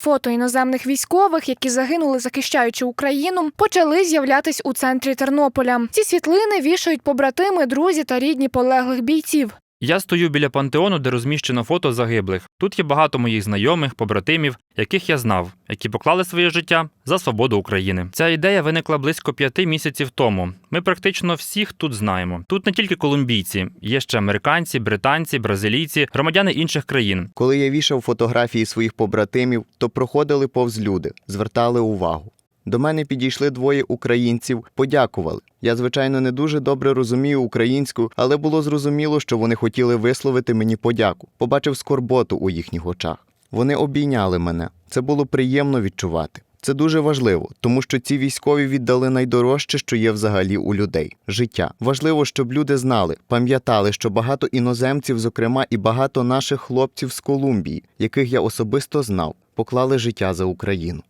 Фото іноземних військових, які загинули, захищаючи Україну, почали з'являтись у центрі Тернополя. Ці світлини вішають побратими, друзі та рідні полеглих бійців. Я стою біля пантеону, де розміщено фото загиблих. Тут є багато моїх знайомих, побратимів, яких я знав, які поклали своє життя за свободу України. Ця ідея виникла близько п'яти місяців тому. Ми практично всіх тут знаємо. Тут не тільки колумбійці, є ще американці, британці, бразилійці, громадяни інших країн. Коли я вішав фотографії своїх побратимів, то проходили повз люди, звертали увагу. До мене підійшли двоє українців, подякували. Я, звичайно, не дуже добре розумію українську, але було зрозуміло, що вони хотіли висловити мені подяку. Побачив скорботу у їхніх очах. Вони обійняли мене. Це було приємно відчувати. Це дуже важливо, тому що ці військові віддали найдорожче, що є взагалі у людей життя. Важливо, щоб люди знали, пам'ятали, що багато іноземців, зокрема, і багато наших хлопців з Колумбії, яких я особисто знав, поклали життя за Україну.